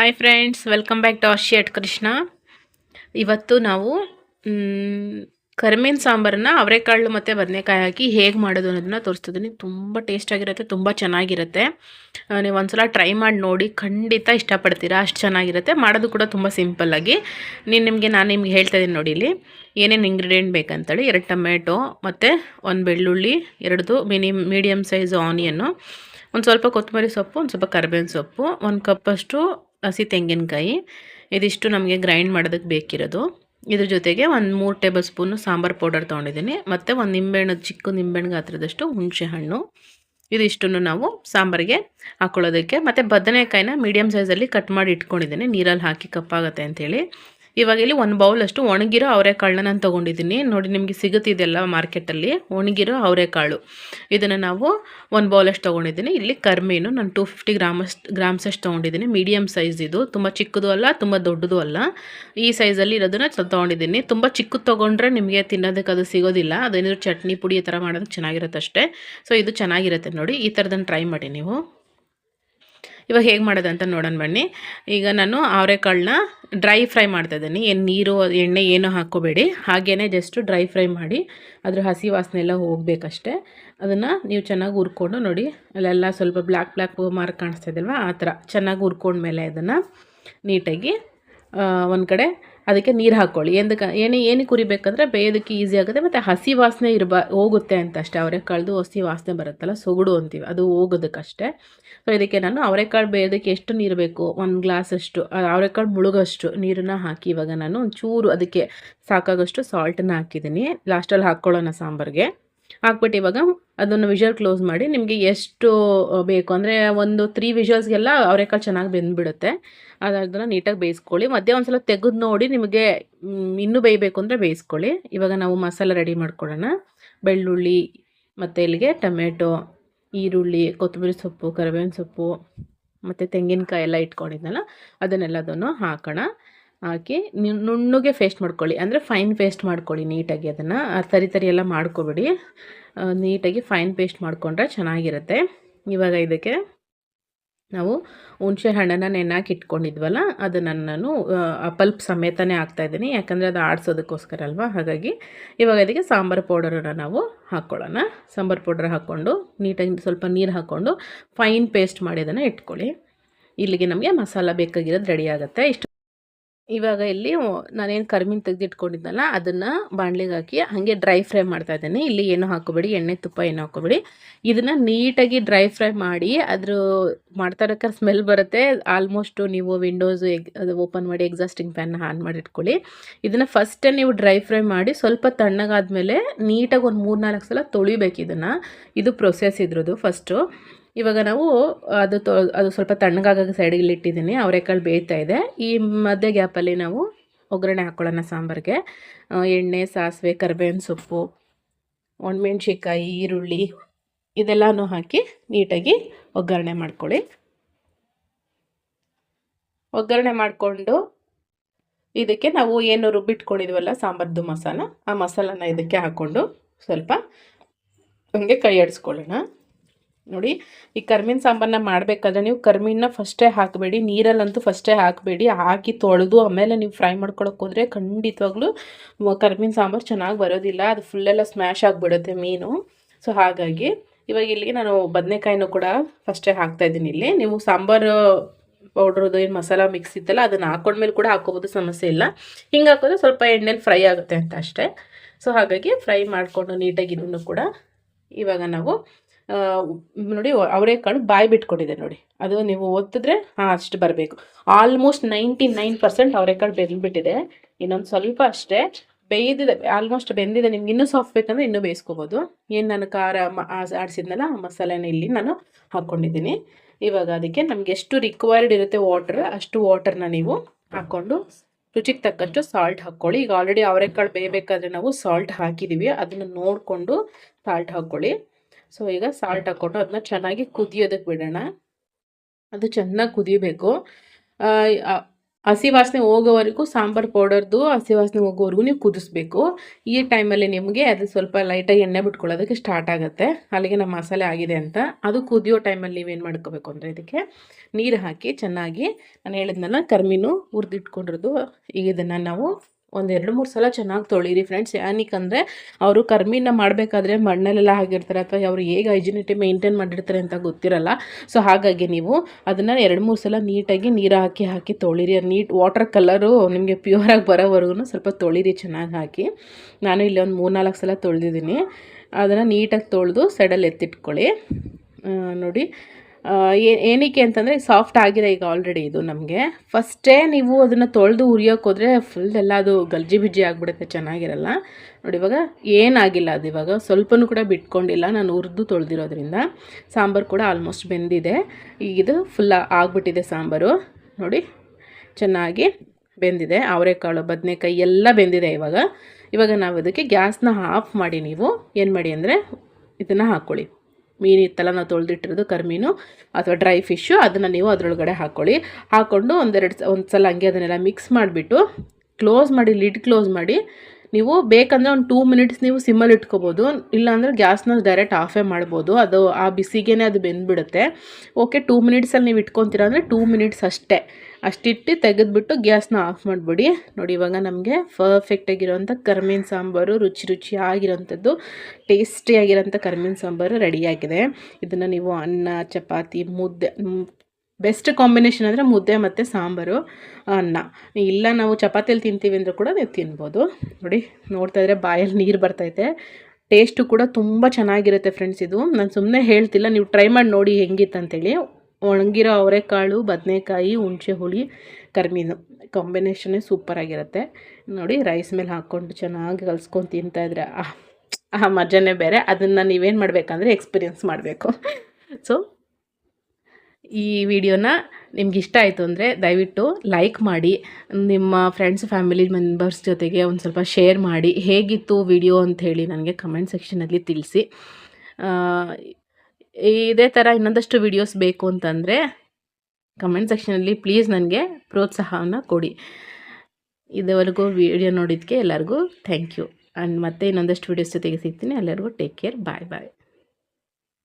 Hi friends welcome back to Arshi at Krishna ಇವತ್ತು ನಾವು ಕರಿಮೀನ್ ಸಾಂಬಾರನ್ನ ಅವರೆಕಾಳು ಮತ್ತು ಬದನೆಕಾಯಿ ಹಾಕಿ ಹೇಗೆ ಮಾಡೋದು ಅನ್ನೋದನ್ನ ತೋರಿಸ್ತಿದ್ದೀನಿ. ತುಂಬ ಟೇಸ್ಟಾಗಿರುತ್ತೆ ತುಂಬ ಚೆನ್ನಾಗಿರುತ್ತೆ. ನೀವು ಒಂದು ಒಂದ್ಸಲ ಟ್ರೈ ಮಾಡಿ ನೋಡಿ, ಖಂಡಿತ ಇಷ್ಟಪಡ್ತೀರಾ, ಅಷ್ಟು ಚೆನ್ನಾಗಿರುತ್ತೆ. ಮಾಡೋದು ಕೂಡ ತುಂಬ ಸಿಂಪಲ್ಲಾಗಿ ನೀನು ನಿಮಗೆ, ನಾನು ನಿಮ್ಗೆ ಹೇಳ್ತಾ ಇದ್ದೀನಿ ನೋಡಿ ಇಲ್ಲಿ. ಏನೇನು ಇಂಗ್ರೀಡಿಯೆಂಟ್ ಬೇಕಂತೇಳಿ, ಎರಡು ಟೊಮೆಟೊ ಮತ್ತು ಒಂದು ಬೆಳ್ಳುಳ್ಳಿ, ಎರಡದು ಮಿನಿ ಮೀಡಿಯಮ್ ಸೈಜ್ ಆನಿಯನ್ನು ಒಂದು ಸ್ವಲ್ಪ ಕೊತ್ತಂಬರಿ ಸೊಪ್ಪು, ಒಂದು ಸ್ವಲ್ಪ ಕರ್ಬೇವಿನ ಸೊಪ್ಪು, ಒಂದು ಕಪ್ಪಷ್ಟು ಹಸಿ ತೆಂಗಿನಕಾಯಿ, ಇದಿಷ್ಟು ನಮಗೆ ಗ್ರೈಂಡ್ ಮಾಡೋದಕ್ಕೆ ಬೇಕಿರೋದು. ಇದ್ರ ಜೊತೆಗೆ ಒಂದು ಮೂರು ಟೇಬಲ್ ಸ್ಪೂನು ಸಾಂಬಾರು ಪೌಡರ್ ತೊಗೊಂಡಿದ್ದೀನಿ. ಮತ್ತು ಒಂದು ನಿಂಬೆಹಣ್ಣು, ಚಿಕ್ಕ ನಿಂಬೆಹಣ್ಣು ಗಾತ್ರದಷ್ಟು ಹುಣಸೆ ಹಣ್ಣು ಇದಿಷ್ಟನ್ನು ನಾವು ಸಾಂಬಾರಿಗೆ ಹಾಕ್ಕೊಳ್ಳೋದಕ್ಕೆ ಮತ್ತು ಬದನೆಕಾಯಿನ ಮೀಡಿಯಮ್ ಸೈಜಲ್ಲಿ ಕಟ್ ಮಾಡಿ ಇಟ್ಕೊಂಡಿದ್ದೀನಿ. ನೀರಲ್ಲಿ ಹಾಕಿ ಕಪ್ಪಾಗತ್ತೆ ಅಂಥೇಳಿ ಇವಾಗ ಇಲ್ಲಿ ಒಂದು ಬೌಲಷ್ಟು ಒಣಗಿರೋ ಅವರೆಕಾಳನ್ನ ನಾನು ತೊಗೊಂಡಿದ್ದೀನಿ. ನೋಡಿ ನಿಮಗೆ ಸಿಗುತ್ತಿದೆಯಲ್ಲ ಮಾರ್ಕೆಟಲ್ಲಿ ಒಣಗಿರೋ ಅವರೆಕಾಳು ಇದನ್ನು ನಾವು ಒಂದು ಬೌಲಷ್ಟು ತೊಗೊಂಡಿದ್ದೀನಿ. ಇಲ್ಲಿ ಕರ್ಮೀನು ನಾನು ಟೂ ಫಿಫ್ಟಿ ಗ್ರಾಮಸ್, ಗ್ರಾಮ್ಸಷ್ಟು ತೊಗೊಂಡಿದ್ದೀನಿ. ಮೀಡಿಯಮ್ ಸೈಜ್ ಇದು. ತುಂಬ ಚಿಕ್ಕದು ಅಲ್ಲ, ತುಂಬ ದೊಡ್ಡದು ಅಲ್ಲ. ಈ ಸೈಜಲ್ಲಿ ಇರೋದನ್ನ ತೊಗೊಂಡಿದ್ದೀನಿ. ತುಂಬ ಚಿಕ್ಕದು ತೊಗೊಂಡ್ರೆ ನಿಮಗೆ ತಿನ್ನೋದಕ್ಕೆ ಅದು ಸಿಗೋದಿಲ್ಲ. ಅದೇನಿದ್ರು ಚಟ್ನಿ ಪುಡಿ ಈ ಥರ ಮಾಡೋದಕ್ಕೆ ಚೆನ್ನಾಗಿರುತ್ತೆ ಅಷ್ಟೇ ಸೊ ಇದು ಚೆನ್ನಾಗಿರುತ್ತೆ ನೋಡಿ. ಈ ಥರದನ್ನು ಟ್ರೈ ಮಾಡಿ ನೀವು. ಇವಾಗ ಹೇಗೆ ಮಾಡೋದಂತ ನೋಡೋಣ ಬನ್ನಿ. ಈಗ ನಾನು ಅವರೆಕಾಳನ್ನ ಡ್ರೈ ಫ್ರೈ ಮಾಡ್ತಾ ಇದ್ದೀನಿ. ಏನು ನೀರು, ಎಣ್ಣೆ ಏನೂ ಹಾಕ್ಕೋಬೇಡಿ. ಹಾಗೇ ಜಸ್ಟು ಡ್ರೈ ಫ್ರೈ ಮಾಡಿ ಅದ್ರ ಹಸಿ ವಾಸನೆ ಎಲ್ಲ ಹೋಗಬೇಕಷ್ಟೆ. ಅದನ್ನು ನೀವು ಚೆನ್ನಾಗಿ ಹುರ್ಕೊಂಡು ನೋಡಿ. ಅಲ್ಲೆಲ್ಲ ಸ್ವಲ್ಪ ಬ್ಲ್ಯಾಕ್ ಬ್ಲ್ಯಾಕ್ ಮಾರ್ಕ್ ಕಾಣಿಸ್ತಾ ಇದಲ್ವ ಆ ಥರ ಚೆನ್ನಾಗಿ ಹುರ್ಕೊಂಡ್ಮೇಲೆ ಅದನ್ನು ನೀಟಾಗಿ ಒಂದು ಕಡೆ ಅದಕ್ಕೆ ನೀರು ಹಾಕ್ಕೊಳ್ಳಿ ಎಂದಕ್ಕೆ ಏನೇ ಏನಕ್ಕೆ ಕುರಿಬೇಕಂದ್ರೆ ಬೇಯೋದಕ್ಕೆ ಈಸಿ ಆಗುತ್ತೆ ಮತ್ತು ಹಸಿ ವಾಸನೆ ಇರಬ, ಹೋಗುತ್ತೆ ಅಂತ ಅಷ್ಟೇ. ಅವರೆಕಾಳ್ದು ಹಸಿ ವಾಸನೆ ಬರುತ್ತಲ್ಲ, ಸೊಗಡು ಅಂತೀವಿ, ಅದು ಹೋಗೋದಕ್ಕಷ್ಟೇ. ಸೊ ಇದಕ್ಕೆ ನಾನು ಅವರೆಕಾಳು ಬೇಯೋದಕ್ಕೆ ಎಷ್ಟು ನೀರು ಬೇಕು? ಒಂದು ಗ್ಲಾಸಷ್ಟು ಅವರೆಕಾಳು ಮುಳುಗೋಷ್ಟು ನೀರನ್ನು ಹಾಕಿ ಇವಾಗ ನಾನು ಒಂಚೂರು ಅದಕ್ಕೆ ಸಾಕಾಗೋಷ್ಟು ಸಾಲ್ಟನ್ನು ಹಾಕಿದ್ದೀನಿ. ಲಾಸ್ಟಲ್ಲಿ ಹಾಕ್ಕೊಳ್ಳೋಣ ಸಾಂಬಾರಿಗೆ. ಹಾಕ್ಬಿಟ್ಟು ಇವಾಗ ಅದನ್ನು ವಿಷಲ್ ಕ್ಲೋಸ್ ಮಾಡಿ ನಿಮಗೆ ಎಷ್ಟು ಬೇಕು. ಅಂದರೆ ಒಂದು ತ್ರೀ ವಿಷಲ್ಸ್ಗೆಲ್ಲ ಅವರೆಕಾಳು ಚೆನ್ನಾಗಿ ಬೆಂದ್ಬಿಡುತ್ತೆ. ಅದನ್ನು ನೀಟಾಗಿ ಬೇಯಿಸ್ಕೊಳ್ಳಿ. ಮತ್ತೆ ಒಂದು ಸಲ ತೆಗೆದು ನೋಡಿ ನಿಮಗೆ ಇನ್ನೂ ಬೇಯಬೇಕು ಅಂದರೆ ಬೇಯಿಸ್ಕೊಳ್ಳಿ. ಇವಾಗ ನಾವು ಮಸಾಲೆ ರೆಡಿ ಮಾಡ್ಕೊಳ್ಳೋಣ. ಬೆಳ್ಳುಳ್ಳಿ ಮತ್ತು ಇಲ್ಲಿಗೆ ಟೊಮೆಟೊ, ಈರುಳ್ಳಿ, ಕೊತ್ತಂಬರಿ ಸೊಪ್ಪು, ಕರಿಬೇವಿನ ಸೊಪ್ಪು, ಮತ್ತು ತೆಂಗಿನಕಾಯಿ ಎಲ್ಲ ಇಟ್ಕೊಂಡಿದ್ನಲ್ಲ, ಅದನ್ನೆಲ್ಲದನ್ನು ಹಾಕೋಣ. ಹಾಕಿ ನುಣ್ಣಗೆ ಪೇಸ್ಟ್ ಮಾಡ್ಕೊಳ್ಳಿ. ಅಂದರೆ ಫೈನ್ ಪೇಸ್ಟ್ ಮಾಡ್ಕೊಳ್ಳಿ ನೀಟಾಗಿ ಅದನ್ನು. ತರಿ ತರಿ ಎಲ್ಲ ಮಾಡ್ಕೊಬೇಡಿ. ನೀಟಾಗಿ ಫೈನ್ ಪೇಸ್ಟ್ ಮಾಡಿಕೊಂಡ್ರೆ ಚೆನ್ನಾಗಿರುತ್ತೆ. ಇವಾಗ ಇದಕ್ಕೆ ನಾವು ಹುಣಸೆ ಹಣ್ಣನ್ನು ನೆನಾಕಿ ಇಟ್ಕೊಂಡಿದ್ವಲ್ಲ, ಅದನ್ನು ನಾನು ಪಲ್ಪ್ ಸಮೇತನೇ ಹಾಕ್ತಾಯಿದ್ದೀನಿ ಯಾಕಂದರೆ ಅದು ಆಡಿಸೋದಕ್ಕೋಸ್ಕರ ಅಲ್ವಾ? ಹಾಗಾಗಿ ಇವಾಗ ಇದಕ್ಕೆ ಸಾಂಬಾರು ಪೌಡರನ್ನು ನಾವು ಹಾಕ್ಕೊಳ್ಳೋಣ ಸಾಂಬಾರು ಪೌಡರ್ ಹಾಕ್ಕೊಂಡು ನೀಟಾಗಿ ಸ್ವಲ್ಪ ನೀರು ಹಾಕ್ಕೊಂಡು ಫೈನ್ ಪೇಸ್ಟ್ ಮಾಡಿ ಅದನ್ನು ಇಟ್ಕೊಳ್ಳಿ. ಇಲ್ಲಿಗೆ ನಮಗೆ ಮಸಾಲ ಬೇಕಾಗಿರೋದು ರೆಡಿ ಆಗುತ್ತೆ. ಇಷ್ಟು ಇವಾಗ ಇಲ್ಲಿ ನಾನೇನು ಕರ್ಮಿನ ತೆಗೆದಿಟ್ಕೊಂಡಿದ್ದಲ್ಲ, ಅದನ್ನು ಬಾಣಲಿಗೆ ಹಾಕಿ ಹಾಗೆ ಡ್ರೈ ಫ್ರೈ ಮಾಡ್ತಾ ಇದ್ದೇನೆ. ಇಲ್ಲಿ ಏನು ಹಾಕೋಬೇಡಿ ಎಣ್ಣೆ, ತುಪ್ಪ ಏನು ಹಾಕೋಬೇಡಿ ಇದನ್ನು ನೀಟಾಗಿ ಡ್ರೈ ಫ್ರೈ ಮಾಡಿ ಅದ್ರ ಮಾಡ್ತಾ ಇರೋಕೆ ಸ್ಮೆಲ್ ಬರುತ್ತೆ. ಆಲ್ಮೋಸ್ಟು ನೀವು ವಿಂಡೋಸ್ ಎಗ್, ಅದು ಓಪನ್ ಮಾಡಿ ಎಕ್ಸಾಸ್ಟಿಂಗ್ ಫ್ಯಾನ್ನ ಆನ್ ಮಾಡಿ ಇಟ್ಕೊಳ್ಳಿ ಇದನ್ನು ಫಸ್ಟೇ ನೀವು ಡ್ರೈ ಫ್ರೈ ಮಾಡಿ ಸ್ವಲ್ಪ ತಣ್ಣಗಾದ್ಮೇಲೆ ನೀಟಾಗಿ ಒಂದು ಮೂರು ನಾಲ್ಕು ಸಲ ತೊಳಿಬೇಕು ಇದನ್ನು. ಇದು ಪ್ರೊಸೆಸ್ ಇದ್ರದ್ದು ಫಸ್ಟು. ಇವಾಗ ನಾವು ಅದು ತೊ, ಅದು ಸ್ವಲ್ಪ ತಣ್ಣಗಾಗೋ ಸೈಡಿಗೆ ಇಟ್ಟಿದ್ದೀನಿ ಅವರೆಕಾಳು ಬೇಯ್ತಾ ಇದೆ. ಈ ಮಧ್ಯ ಗ್ಯಾಪಲ್ಲಿ ನಾವು ಒಗ್ಗರಣೆ ಹಾಕ್ಕೊಳ್ಳೋಣ ಸಾಂಬಾರಿಗೆ. ಎಣ್ಣೆ, ಸಾಸಿವೆ, ಕರಿಬೇವಿನ ಸೊಪ್ಪು ಒಣಮೆಣ್ಸಿಕಾಯಿ ಈರುಳ್ಳಿ ಇದೆಲ್ಲನೂ ಹಾಕಿ ನೀಟಾಗಿ ಒಗ್ಗರಣೆ ಮಾಡ್ಕೊಳ್ಳಿ. ಒಗ್ಗರಣೆ ಮಾಡಿಕೊಂಡು ಇದಕ್ಕೆ ನಾವು ಏನು ರುಬ್ಬಿಟ್ಕೊಂಡಿದ್ವಲ್ಲ ಸಾಂಬಾರ್ದು ಮಸಾಲ, ಆ ಮಸಾಲನ ಇದಕ್ಕೆ ಹಾಕ್ಕೊಂಡು ಸ್ವಲ್ಪ ಹಂಗೆ ಕೈ ಆಡಿಸ್ಕೊಳ್ಳೋಣ ನೋಡಿ, ಈ ಕರ್ಮಿನ ಸಾಂಬಾರನ್ನ ಮಾಡಬೇಕಾದ್ರೆ ನೀವು ಕರ್ಮಿನ ಫಸ್ಟೇ ಹಾಕಬೇಡಿ, ನೀರಲ್ಲಂತೂ ಫಸ್ಟೇ ಹಾಕಬೇಡಿ, ಹಾಕಿ ತೊಳೆದು ಆಮೇಲೆ ನೀವು ಫ್ರೈ ಮಾಡ್ಕೊಳಕ್ಕೆ ಹೋದರೆ ಖಂಡಿತವಾಗ್ಲೂ ಕರ್ಮಿನ ಸಾಂಬಾರು ಚೆನ್ನಾಗಿ ಬರೋದಿಲ್ಲ, ಅದು ಫುಲ್ಲೆಲ್ಲ ಸ್ಮ್ಯಾಶ್ ಆಗಿಬಿಡುತ್ತೆ ಮೀನು. ಸೊ ಹಾಗಾಗಿ ಇವಾಗ ಇಲ್ಲಿಗೆ ನಾನು ಬದನೆಕಾಯಿನೂ ಕೂಡ ಫಸ್ಟೇ ಹಾಕ್ತಾ ಇದ್ದೀನಿ ಇಲ್ಲಿ. ನೀವು ಸಾಂಬಾರು ಪೌಡ್ರದ್ದು ಏನು ಮಸಾಲ ಮಿಕ್ಸ್ ಇತ್ತಲ್ಲ, ಅದನ್ನು ಹಾಕೊಂಡ್ಮೇಲೆ ಕೂಡ ಹಾಕೋಬೋದು, ಸಮಸ್ಯೆ ಇಲ್ಲ. ಹಿಂಗೆ ಹಾಕಿದ್ರೆ ಸ್ವಲ್ಪ ಎಣ್ಣೆಲಿ ಫ್ರೈ ಆಗುತ್ತೆ ಅಂತ ಅಷ್ಟೇ. ಸೊ ಹಾಗಾಗಿ ಫ್ರೈ ಮಾಡಿಕೊಂಡು ನೀಟಾಗಿ ಇದನ್ನು ಕೂಡ ಇವಾಗ ನಾವು ನೋಡಿ ಅವರೆಕಾಳು ಬಾಯಿ ಬಿಟ್ಕೊಂಡಿದೆ ನೋಡಿ. ಅದು ನೀವು ಒತ್ತಿದ್ರೆ ಹಾಂ, ಅಷ್ಟು ಬರಬೇಕು. ಆಲ್ಮೋಸ್ಟ್ ನೈಂಟಿ ನೈನ್ ಪರ್ಸೆಂಟ್ ಅವರೆಕಾಳು ಬೆಂದ್ಬಿಟ್ಟಿದೆ. ಇನ್ನೊಂದು ಸ್ವಲ್ಪ ಅಷ್ಟೇ ಬೇಯ್ದಿದೆ. ಆಲ್ಮೋಸ್ಟ್ ಬೆಂದಿದೆ. ನಿಮ್ಗೆ ಇನ್ನೂ ಸಾಫ್ಟ್ ಬೇಕಂದ್ರೆ ಇನ್ನೂ ಬೇಯಿಸ್ಕೋಬೋದು. ಏನು ನಾನು ಖಾರ ಆಡಿಸಿದ್ನಲ್ಲ, ಆ ಮಸಾಲೆನ ಇಲ್ಲಿ ನಾನು ಹಾಕ್ಕೊಂಡಿದ್ದೀನಿ ಇವಾಗ ಅದಕ್ಕೆ ನಮ್ಗೆ ಎಷ್ಟು ರಿಕ್ವೈರ್ಡ್ ಇರುತ್ತೆ ವಾಟರ್ ಅಷ್ಟು ವಾಟರ್ನ ನೀವು ಹಾಕ್ಕೊಂಡು ರುಚಿಗೆ ತಕ್ಕಷ್ಟು ಸಾಲ್ಟ್ ಹಾಕ್ಕೊಳ್ಳಿ. ಈಗ ಆಲ್ರೆಡಿ ಅವರೆಕಾಳು ಬೇಯಬೇಕಾದ್ರೆ ನಾವು ಸಾಲ್ಟ್ ಹಾಕಿದ್ದೀವಿ ಅದನ್ನು ನೋಡಿಕೊಂಡು ಸಾಲ್ಟ್ ಹಾಕ್ಕೊಳ್ಳಿ. ಸೊ ಈಗ ಸಾಲ್ಟ್ ಹಾಕ್ಕೊಂಡು ಅದನ್ನ ಚೆನ್ನಾಗಿ ಕುದಿಯೋದಕ್ಕೆ ಬಿಡೋಣ. ಅದು ಚೆನ್ನಾಗಿ ಕುದಿಬೇಕು. ಹಸಿ ವಾಸನೆ ಹೋಗೋವರೆಗೂ ಸಾಂಬಾರು ಪೌಡರ್ದು ಹಸಿ ವಾಸನೆ ಹೋಗೋವರೆಗೂ ನೀವು ಕುದಿಸ್ಬೇಕು. ಈ ಟೈಮಲ್ಲಿ ನಿಮಗೆ ಅದು ಸ್ವಲ್ಪ ಲೈಟಾಗಿ ಎಣ್ಣೆ ಬಿಟ್ಕೊಳ್ಳೋದಕ್ಕೆ ಸ್ಟಾರ್ಟ್ ಆಗುತ್ತೆ. ಅಲ್ಲಿಗೆ ನಮ್ಮ ಮಸಾಲೆ ಆಗಿದೆ ಅಂತ. ಅದು ಕುದಿಯೋ ಟೈಮಲ್ಲಿ ನೀವೇನು ಮಾಡ್ಕೋಬೇಕು ಅಂದರೆ ಇದಕ್ಕೆ ನೀರು ಹಾಕಿ ಚೆನ್ನಾಗಿ ನಾನು ಹೇಳಿದ್ನಲ್ಲ ಕರ್ಮಿನೂ ಹುರಿದಿಟ್ಕೊಂಡಿರೋದು. ಈಗ ಇದನ್ನು ನಾವು ಒಂದು ಎರಡು ಮೂರು ಸಲ ಚೆನ್ನಾಗಿ ತೊಳೀರಿ ಫ್ರೆಂಡ್ಸ್ ಅಂದರೆ ಅವರು ಕರ್ಮಿನ ಮಾಡಬೇಕಾದ್ರೆ ಮಣ್ಣಲ್ಲೆಲ್ಲ ಆಗಿರ್ತಾರೆ ಅಥವಾ ಅವರು ಹೇಗೆ ಹೈಜಿನಿಟಿ ಮೇಂಟೈನ್ ಮಾಡಿರ್ತಾರೆ ಅಂತ ಗೊತ್ತಿರಲ್ಲ. ಸೊ ಹಾಗಾಗಿ ನೀವು ಅದನ್ನು ಎರಡು ಮೂರು ಸಲ ನೀಟಾಗಿ ನೀರು ಹಾಕಿ ಹಾಕಿ ತೊಳಿರಿ. ನೀಟ್ ವಾಟರ್ ಕಲರು ನಿಮಗೆ ಪ್ಯೂರಾಗಿ ಬರೋವರೆಗೂ ಸ್ವಲ್ಪ ತೊಳೀರಿ ಚೆನ್ನಾಗಿ ಹಾಕಿ. ನಾನು ಇಲ್ಲಿ ಒಂದು ಮೂರು ನಾಲ್ಕು ಸಲ ತೊಳೆದಿದ್ದೀನಿ. ಅದನ್ನು ನೀಟಾಗಿ ತೊಳೆದು ಸೈಡಲ್ಲಿ ಎತ್ತಿಟ್ಕೊಳ್ಳಿ. ನೋಡಿ. ಏನಕ್ಕೆ ಅಂತಂದರೆ ಸಾಫ್ಟ್ ಆಗಿದೆ ಈಗ ಆಲ್ರೆಡಿ ಇದು ನಮಗೆ. ಫಸ್ಟೇ ನೀವು ಅದನ್ನು ತೊಳೆದು ಉರಿಯೋಕ್ಕೋದ್ರೆ ಫುಲ್ ಎಲ್ಲ ಅದು ಗಲ್ಜಿ ಬಿಜ್ಜಿ ಆಗಿಬಿಡುತ್ತೆ, ಚೆನ್ನಾಗಿರಲ್ಲ. ನೋಡಿ ಇವಾಗ ಏನಾಗಿಲ್ಲ ಅದು ಇವಾಗ. ಸ್ವಲ್ಪನೂ ಕೂಡ ಬಿಟ್ಕೊಂಡಿಲ್ಲ. ನಾನು ಹುರಿದು ತೊಳೆದಿರೋದ್ರಿಂದ ಸಾಂಬಾರು ಕೂಡ ಆಲ್ಮೋಸ್ಟ್ ಬೆಂದಿದೆ. ಈಗ ಇದು ಫುಲ್ ಆಗಿಬಿಟ್ಟಿದೆ ಸಾಂಬಾರು. ನೋಡಿ ಚೆನ್ನಾಗಿ ಬೆಂದಿದೆ. ಅವರೆಕಾಳು, ಬದನೆಕಾಯಿ ಎಲ್ಲ ಬೆಂದಿದೆ ಇವಾಗ. ಇವಾಗ ನಾವು ಅದಕ್ಕೆ ಗ್ಯಾಸ್ನ ಆಫ್ ಮಾಡಿ ನೀವು. ಏನು ಮಾಡಿ ಅಂದರೆ ಇದನ್ನು ಹಾಕ್ಕೊಳ್ಳಿ ಮೀನು ಇತ್ತಲ್ಲ ನಾವು ತೊಳೆದಿಟ್ಟಿರೋದು ಕರ್ಮೀನು ಅಥವಾ ಡ್ರೈ ಫಿಶ್ಶು ಅದನ್ನು ನೀವು ಅದರೊಳಗಡೆ ಹಾಕ್ಕೊಳ್ಳಿ ಹಾಕ್ಕೊಂಡು ಒಂದೆರಡು ಒಂದು ಸಲ ಹಂಗೆ ಅದನ್ನೆಲ್ಲ ಮಿಕ್ಸ್ ಮಾಡಿಬಿಟ್ಟು, ಕ್ಲೋಸ್ ಮಾಡಿ, ಲಿಡ್ ಕ್ಲೋಸ್ ಮಾಡಿ ನೀವು ಬೇಕಂದರೆ ಒಂದು ಟೂ ಮಿನಿಟ್ಸ್ ನೀವು ಸಿಮ್ಮಲ್ಲಿ ಇಟ್ಕೋಬೋದು. ಇಲ್ಲಾಂದರೆ ಗ್ಯಾಸ್ನ ಡೈರೆಕ್ಟ್ ಆಫೇ ಮಾಡ್ಬೋದು. ಅದು ಆ ಬಿಸಿಗೇ ಅದು ಬೆಂದ್ಬಿಡುತ್ತೆ. ಓಕೆ ಟೂ ಮಿನಿಟ್ಸಲ್ಲಿ ನೀವು ಇಟ್ಕೊತೀರ ಅಂದರೆ ಟೂ ಮಿನಿಟ್ಸ್ ಅಷ್ಟೇ. ಅಷ್ಟಿಟ್ಟು ತೆಗೆದುಬಿಟ್ಟು ಗ್ಯಾಸ್ನ ಆಫ್ ಮಾಡಿಬಿಡಿ. ನೋಡಿ, ಇವಾಗ ನಮಗೆ ಪರ್ಫೆಕ್ಟಾಗಿರೋಂಥ ಕರ್ಮೀನ್ ಸಾಂಬಾರು, ರುಚಿ ರುಚಿ ರುಚಿಯಾಗಿರೋಂಥದ್ದು ಟೇಸ್ಟಿಯಾಗಿರೋಂಥ ಕರ್ಮೀನ್ ಸಾಂಬಾರು ರೆಡಿಯಾಗಿದೆ ಇದನ್ನು ನೀವು ಅನ್ನ, ಚಪಾತಿ, ಮುದ್ದೆ ಬೆಸ್ಟ್ ಕಾಂಬಿನೇಷನ್ ಅಂದರೆ ಮುದ್ದೆ ಮತ್ತು ಸಾಂಬಾರು, ಅನ್ನ. ಇಲ್ಲ ನಾವು ಚಪಾತಿಯಲ್ಲಿ ತಿಂತೀವಿ ಅಂದರೂ ಕೂಡ ನೀವು ತಿನ್ಬೋದು. ನೋಡಿ, ನೋಡ್ತಾ ಇದ್ರೆ ಬಾಯಲ್ಲಿ ನೀರು ಬರ್ತೈತೆ ಟೇಸ್ಟು ಕೂಡ ತುಂಬ ಚೆನ್ನಾಗಿರುತ್ತೆ ಫ್ರೆಂಡ್ಸ್ ಇದು. ನಾನು ಸುಮ್ಮನೆ ಹೇಳ್ತಿಲ್ಲ, ನೀವು ಟ್ರೈ ಮಾಡಿ ನೋಡಿ ಹೆಂಗಿತ್ತಂತೇಳಿ ಒಣಗಿರೋ ಅವರೆಕಾಳು, ಬದನೆಕಾಯಿ, ಹುಣಸೆ ಹುಳಿ ಕರ್ಮೀನು ಕಾಂಬಿನೇಷನ್ನೇ ಸೂಪರಾಗಿರುತ್ತೆ ನೋಡಿ ರೈಸ್ ಮೇಲೆ ಹಾಕ್ಕೊಂಡು ಚೆನ್ನಾಗಿ ಕಲ್ಸ್ಕೊಂಡು ತಿಂತಾಯಿದ್ರೆ ಆ ಮಜಾನೇ ಬೇರೆ. ಅದನ್ನು ನೀವೇನು ಮಾಡಬೇಕಂದ್ರೆ ಎಕ್ಸ್ಪೀರಿಯನ್ಸ್ ಮಾಡಬೇಕು. ಸೊ ಈ ವಿಡಿಯೋನ ನಿಮ್ಗೆ ಇಷ್ಟ ಆಯಿತು ಅಂದರೆ ದಯವಿಟ್ಟು ಲೈಕ್ ಮಾಡಿ, ನಿಮ್ಮ ಫ್ರೆಂಡ್ಸ್ ಫ್ಯಾಮಿಲಿ ಮೆಂಬರ್ಸ್ ಜೊತೆಗೆ ಒಂದು ಸ್ವಲ್ಪ ಶೇರ್ ಮಾಡಿ. ಹೇಗಿತ್ತು ವಿಡಿಯೋ ಅಂಥೇಳಿ ನನಗೆ ಕಮೆಂಟ್ ಸೆಕ್ಷನಲ್ಲಿ ತಿಳಿಸಿ. ಇದೇ ಥರ ಇನ್ನೊಂದಷ್ಟು ವಿಡಿಯೋಸ್ ಬೇಕು ಅಂತಂದರೆ ಕಮೆಂಟ್ ಸೆಕ್ಷನಲ್ಲಿ ಪ್ಲೀಸ್ ನನಗೆ ಪ್ರೋತ್ಸಾಹವನ್ನು ಕೊಡಿ. ಇದುವರೆಗೂ ವಿಡಿಯೋ ನೋಡಿದ್ದಕ್ಕೆ ಎಲ್ಲರಿಗೂ ಥ್ಯಾಂಕ್ ಯು ಆ್ಯಂಡ್ ಮತ್ತೆ ಇನ್ನೊಂದಷ್ಟು ವಿಡಿಯೋಸ್ ಜೊತೆಗೆ ಸಿಗ್ತೀನಿ. ಎಲ್ಲರಿಗೂ ಟೇಕ್ ಕೇರ್ ಬಾಯ್ ಬಾಯ್